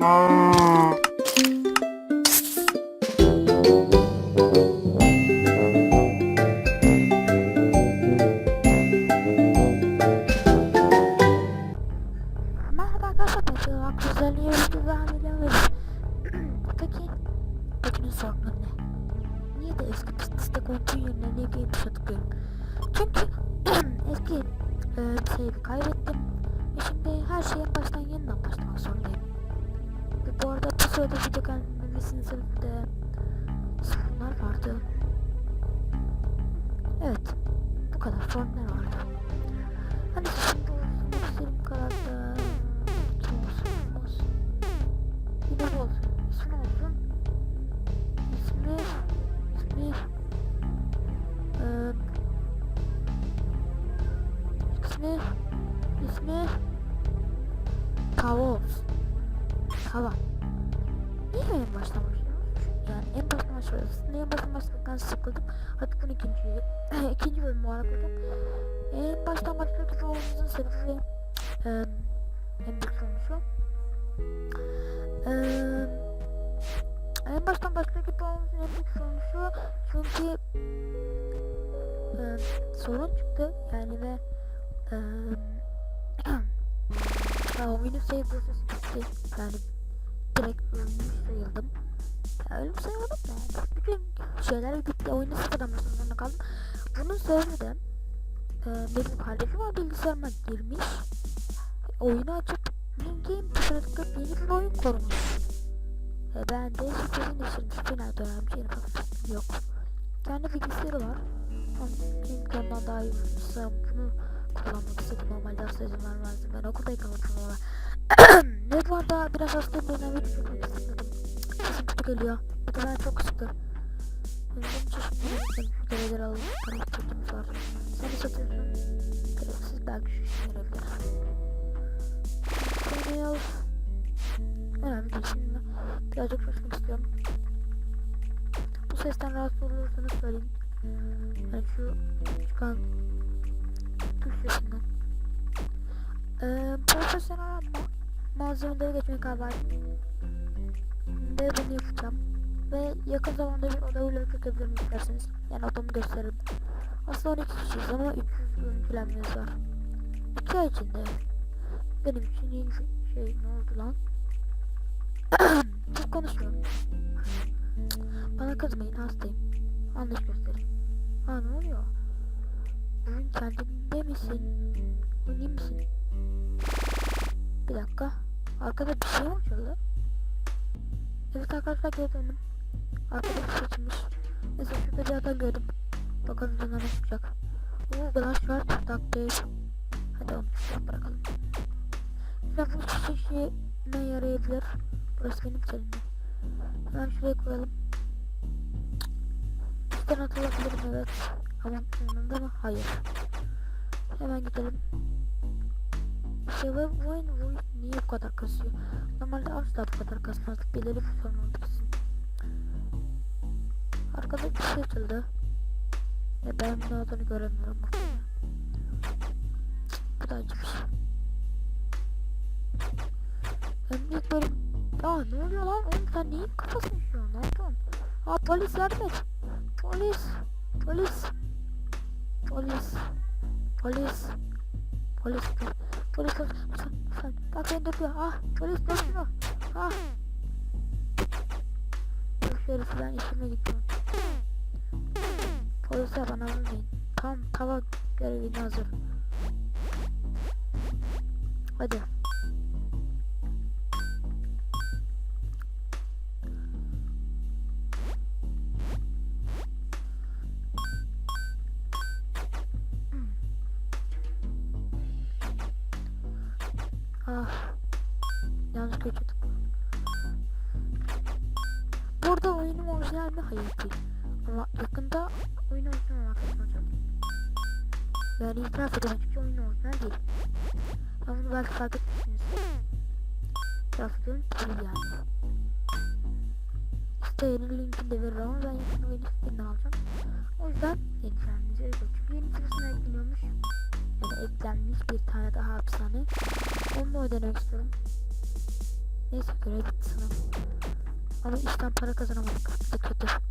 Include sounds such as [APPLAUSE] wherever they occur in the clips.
[CLEARS THROAT] E, save'i kaybettim. Ve şimdi her şeyin baştan yeniden başlamak zorundayım. Bu arada bu sırada video gelmemesinin sebebi sorunlar vardı. Evet, bu kadar sorunlar vardı. Hani şimdi istediğim kadar da sebebi eee en büyük sonucu. Eee en baştan başladık olmamızın en büyük sonucu çünkü eee sorun çıktı yani ve eee [CLEARS THROAT] ya oyunu save prosesi bitti yani direkt ölmüş sayıldım. Ya ölüm sayılmadım da bütün şeyler bitti oyunu sıfırdan başlamak zorunda kaldım. Bunun sebebi de ee, benim kardeşim var bilgisayarıma girmiş. Oyunu açıp New Game tıkladıkta yeni bir oyun kurmuş. Ve ben de değiştirdim. Şifre nerede öğrenmiş yeni fakir yok. Kendi bilgisayarı var. Onun imkanından daha iyi olmuşsa bunu kullanmak istedim. Normalde asla izin vermezdim. Ben okuldayken hatırlıyorum. Ve bu arada biraz hastayım. Evet çok istedim. Sesim kötü geliyor. Bir de ben çok sıkı. Çeşitli görevler alıp ihtiyacımız var. De satıyorsun. Gereksiz şu işe yarayabilir. Seni al. Önemli değil şimdi. Birazcık coşmak istiyorum. Bu sesten rahatsız olursanız söyleyin. Yani şu çıkan tuş sesinden. Ee, profesyonel ma malzemeleri geçmeye karar verdim. Ve bunu yapacağım. Ve yakın zamanda bir oda vlog çekebilirim isterseniz. Yani odamı gösteririm. Aslında 12 kişiyiz ama 300 görüntülenmemiz var. 2 ay içinde benim için iyi şey ne oldu lan? [CLEARS THROAT] Çok konuşuyorum. Bana kızmayın hastayım. Anlayış gösterin. Ha ne oluyor? Bugün kendinde misin? İyi misin? Bir dakika. Arkada bir şey mi uçurdu? Evet arkadaşlar geri döndüm. Arkada bir şey çıkmış. Neyse bir adam gördüm. Bakalım ne çıkacak. Oo glass shard taktik. Hadi onu şuraya bırakalım. Şurada bu şişime yarayabilir. Burası benim selimde. Hemen şuraya koyalım. Üstten atılabilirim evet. Ama yanında mı? Hayır. Hemen gidelim. İşte bu oyun niye bu kadar kasıyor? Normalde asla bu kadar kasmazdık. Belirli bir. Arkada bir şey açıldı. Ya ben ne olduğunu göremiyorum. Bu da acı bir şey. Ben büyük böyle... Aa ne oluyor lan? Oğlum sen neyin kafasını üşüyorsun? Ne yapıyorsun? Aa polis yardım et. Polis. Polis. Polis. Polis. Polis. Polis. Polis. Lütfen. Bak beni döküyor. Ah. Polis döküyor. Ah. Şöyle ben işime gidiyorum. Polisler bana vurmayın. Tam tava görevine hazır. Hadi. Ah. Yanlış geçiyordum. Burada oyunum orijinal mi? Hayır değil. Ama yakında oyun orijinal olarak yapacağım. Yani itiraf edemem çünkü oyun orijinal değil. Ben bunu belki fark etmişsiniz. Ediyorum değil yani. İşte yeni linkini de verir ama ben yakında oyunu sitesinden alacağım. O yüzden yeni kendinize öyle Çünkü yeni sırasına ekleniyormuş. Yani eklenmiş bir tane daha hapishane. Onu da denemek istiyorum. Neyse görev bitti sanırım. Ama işten para kazanamadık. Bu kötü.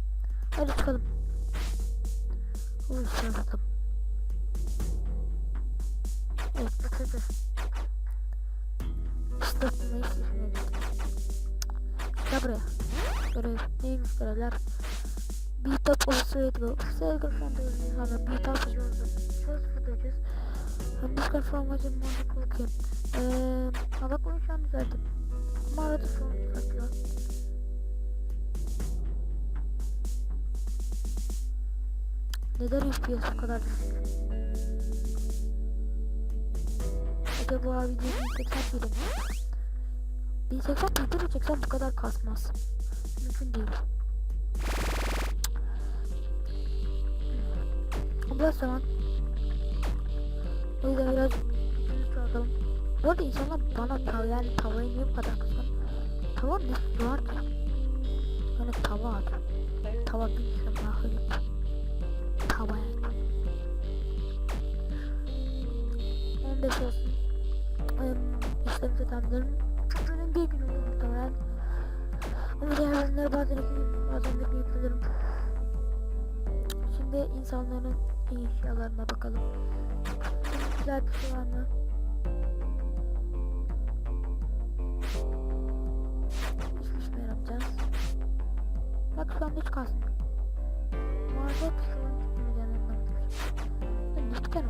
Hadi çıkalım. Uyuşturalım. Evet bu kötü. İşte ne işine Gel buraya. Görev neymiş görevler? Beat up olsaydı sevgili fantezi insanlar beat up. Söz fıdacız. Ben biz konformacım mantıklı okuyayım. Eee ama bak onu şu an düzelttim. Ama arada sorun çıkartıyor. Neden FPS bu kadar düşük? Acaba abi 1080 miydi? 1080 video çeksem bu kadar kasmaz. Mümkün değil. Abla zaman. O yüzden biraz çoğaltalım. Bu arada insanlar bana tav yani tavayı niye bu kadar kızgın? Tava ne var ki? Yani tava adı. Tava bilgisayar mahvoluk. Tava insanların eşyalarına bakalım. Şimdi güzel bir şey var mı? Şey yaratacağız. Bak şu anda hiç kasmıyor. Mağaza bir şey var çıkmıyor yanından. Ne dükkan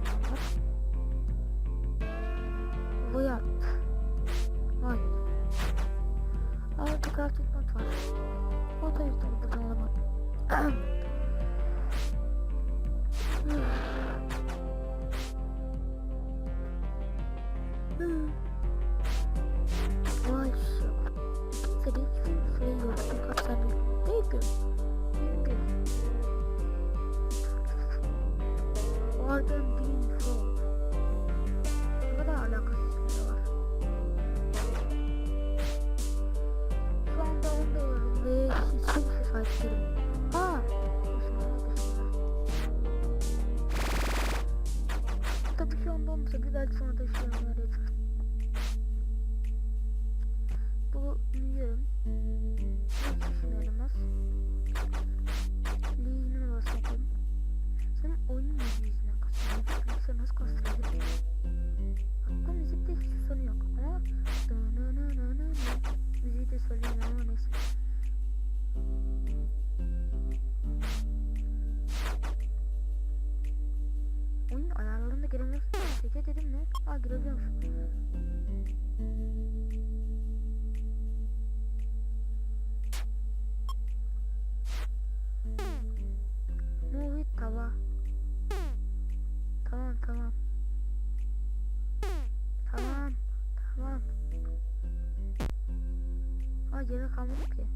嗯。Aa gerek kalmadı ki.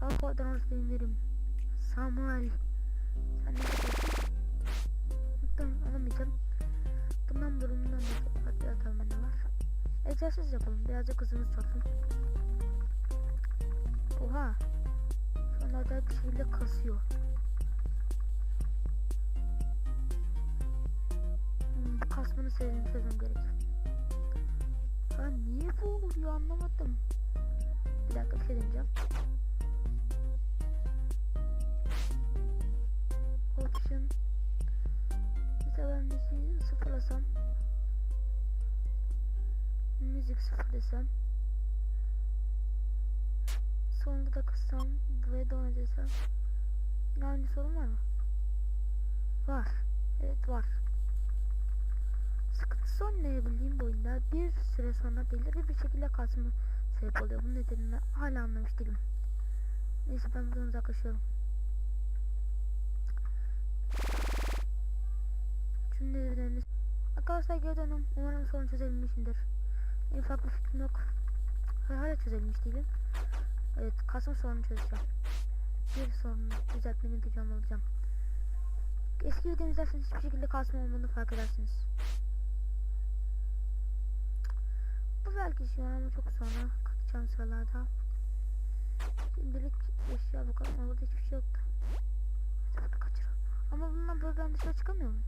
Kalk oradan orası benim yerim. Samuel. Sen ne yapıyorsun? Tamam alamayacağım. Tamam durumdan da biraz alma ne var? Egzersiz yapalım. Birazcık hızımız çarpsın. Oha. Şu an acayip bir şekilde kasıyor. Hmm, kasmanı sevdiğim sezon gerek. Ya niye bu oluyor anlamadım. Bir dakika bir şey deneyeceğim. Option. Mesela ben müziği sıfırlasam. Müzik sıfır desem. Sonunda da kıssam ve devam edersem. Aynı sorun var mı? Var. Evet var. Sıkıntısı oynayabildiğim bu oyunda bir süre sonra belirli bir şekilde kasma sebep oluyor. Bunun nedenini hala anlamış değilim. Neyse ben buradan uzaklaşıyorum. Şimdi nedenini... Arkadaşlar geri dönüm. Umarım sorun çözebilmişimdir. En farklı fikrim yok. Hala çözebilmiş değilim. Evet kasma sorunu çözeceğim. Bir sorunu düzeltmenin intikamını alacağım. Eski videomu izlerseniz hiçbir şekilde kasma olmadığını fark edersiniz. Bu belki şu an çok sonra kalkacağım sıralarda. Şimdilik eşya bakalım burada hiçbir şey yoktu. Hadi kaçıralım. Ama bundan böyle ben dışarı çıkamıyor muyum?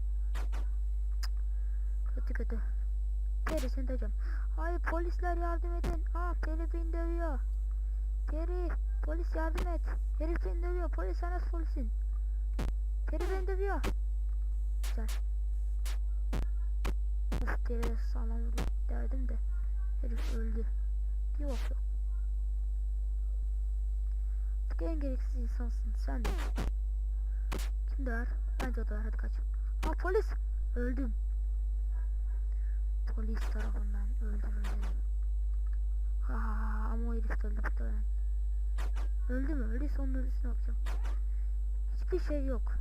Kötü kötü. Gerisini diyeceğim. Hayır polisler yardım edin. Ah Peri beni dövüyor. Peri polis yardım et. Herif beni dövüyor. Polis sen nasıl polisin? Peri beni dövüyor. Güzel. Of Peri sağlam. Herif öldü. Yok yok. Artık en gereksiz insansın sen de. Kim döver? Bence o döver hadi kaç. Aa polis. Öldüm. Polis tarafından öldürüldüm. Ha ha ha ama o herif öldü muhtemelen. Öldü mü? Öldüyse onun ölüsünü yapacağım. Hiçbir şey yok.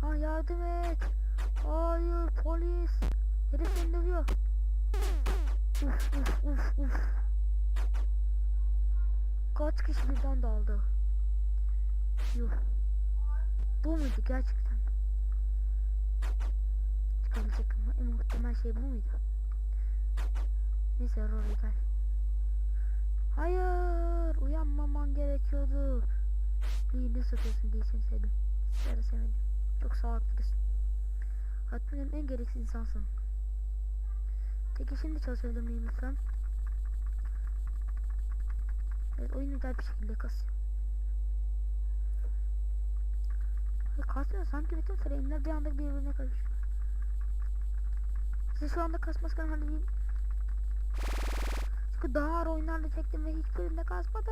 Ha yardım et. Hayır polis. Herif beni dövüyor. Uf uf uf uf. Kaç kişi birden daldı. Yuh. Bu muydu gerçekten? Çıkabilecek ama en muhtemel şey bu muydu? Neyse Rory gel. Hayır uyanmaman gerekiyordu. Lee ne satıyorsun diye sevdim. Seni sevmedim. Çok sağlıklısın. Hayatımın en gereksiz insansın. Peki şimdi çalışabilir miyim lütfen? Evet oyun güzel bir şekilde kasıyor. Ve sanki bütün frame'ler bir anda birbirine karışıyor. Size şu anda kasmasından halledeyim. Çünkü daha ağır oyunlarla çektim ve hiçbirinde kasmadı.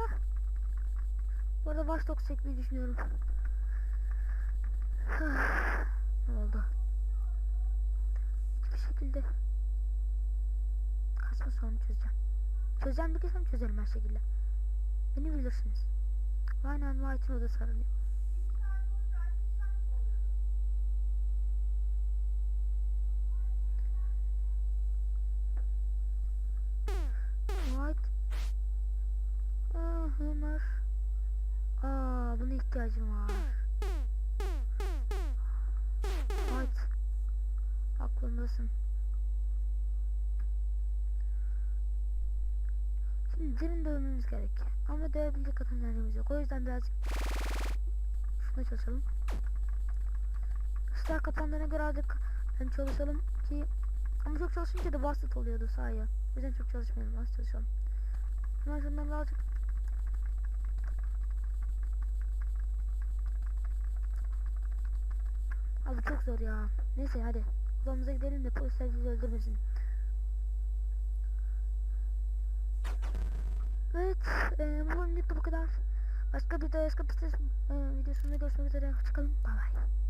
Bu arada Watch Dogs çekmeyi düşünüyorum. Ne oldu? Hiçbir şekilde kasma sorunu çözeceğim. Çözeceğim dediysem çözerim her şekilde. Beni bilirsiniz. Aynen White'ın odası aranıyor. White. Hummer. Aa, buna ihtiyacım var. Aklındasın. Şimdi birini dövmemiz gerek. Ama dövebilecek kadınlarımız yok. O yüzden birazcık şuna çalışalım. Işıklar kapandığına göre artık hem çalışalım ki ama çok çalışınca da basit oluyordu sahaya. O yüzden çok çalışmayalım. Az çalışalım. Hemen şundan birazcık Abi çok zor ya. Neyse hadi. Odamıza gidelim de polisler bizi öldürmesin. Evet. E, bu bölümlük bu kadar. Başka bir de bir e, videosunda görüşmek üzere. Hoşçakalın. Bye bye.